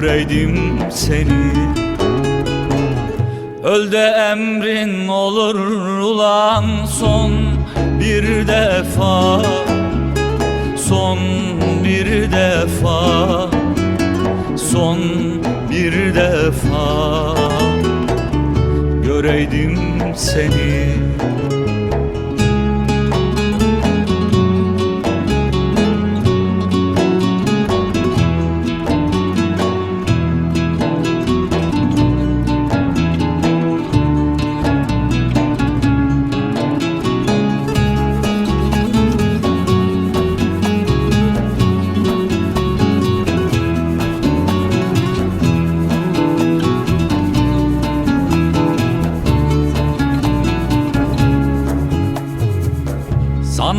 Göreydim seni. Öl de emrin olur ulan son bir defa. Son bir defa. Son bir defa. Göreydim seni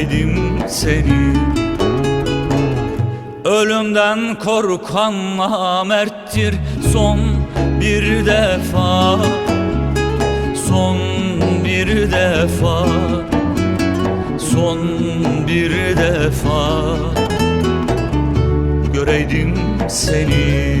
göreydim seni. Ölümden korkan namerttir son bir defa. Son bir defa. Son bir defa. Göreydim seni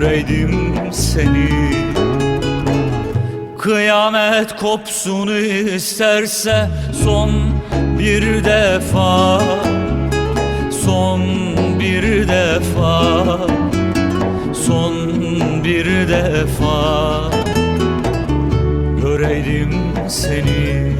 göreydim seni. Kıyamet kopsun isterse son bir defa Son bir defa Son bir defa. Göreydim seni